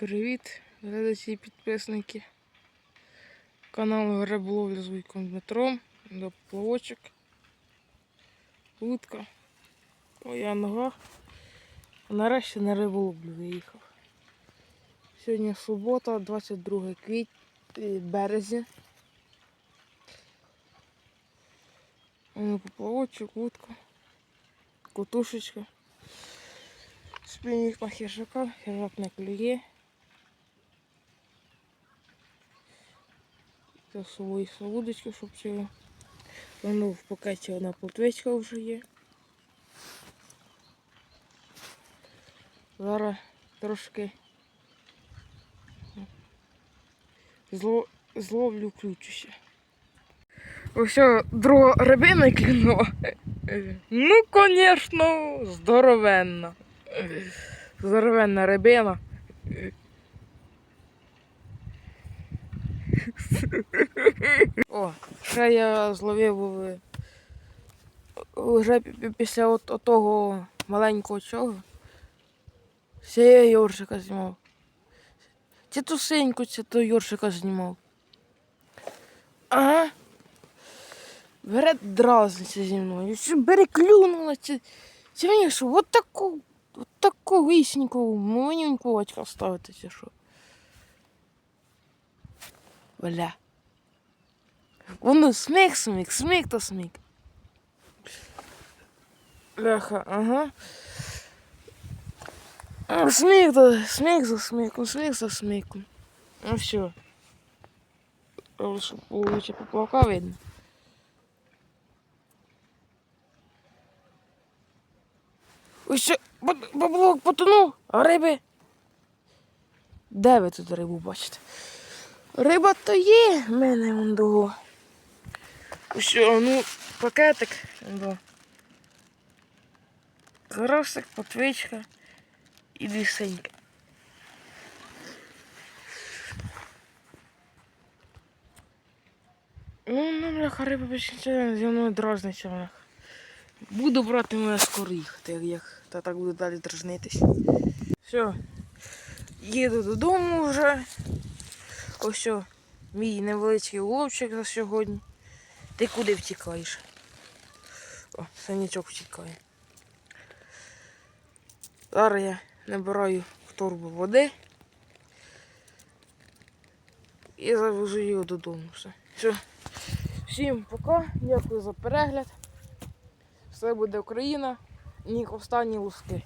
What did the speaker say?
Привіт, глядачі і підписники каналу Риболовля з Вуйком Дмитром. До поплавочок. Утка. Моя нога. Нарешті на риболовлю виїхав. Сьогодні субота, 22 квітня, березня. Воно поплавочок, утка, котушечка. Спінінг на хижака, хижак не клює. Це свої солодочки, щоб цього. Воно в пакеті одна плотвичка вже є. Зараз трошки зло, зловлю ключуся. Ось друга рибина клюнула. Ну, звісно, здоровенна. Здоровенна рибина. О, ще я зловив е, вже пі- пі- після от, от того маленького чого. Ще я Йоршика знімав. Чи ту синьку, чи то Йоршика знімав. Ага. Бере дразниться зі мною. Чи бере клюнула, чи, чи мені що, от таку, от таку вісіньку, маленьку очка ставити, чи що. Бля. Воно сміх, сміх, сміх та сміх. Бляха, ага. Сміх та сміх за сміхом, сміх за сміхом. Ну все. Щоб лучше поплавка видно. Ось що, поплавок потонув, а риби. Де ви тут рибу бачите? Риба то є в мене вон того. Що, ну, пакетик. Да. Карасик, потвичка і дві синьки. Ну, ну, бляха, риба більше зі мною дразниться. бляха. Буду брати мене скоро їхати, як, як та так буду далі дражнитись. Все. Їду додому вже. Ось мій невеличкий уловчик за сьогодні. Ти куди втікаєш? О, санячок втікає. Зараз я набираю в торбу води і завезу його додому. Все. Все. Всім пока, дякую за перегляд. Все буде Україна. Ні останні луски.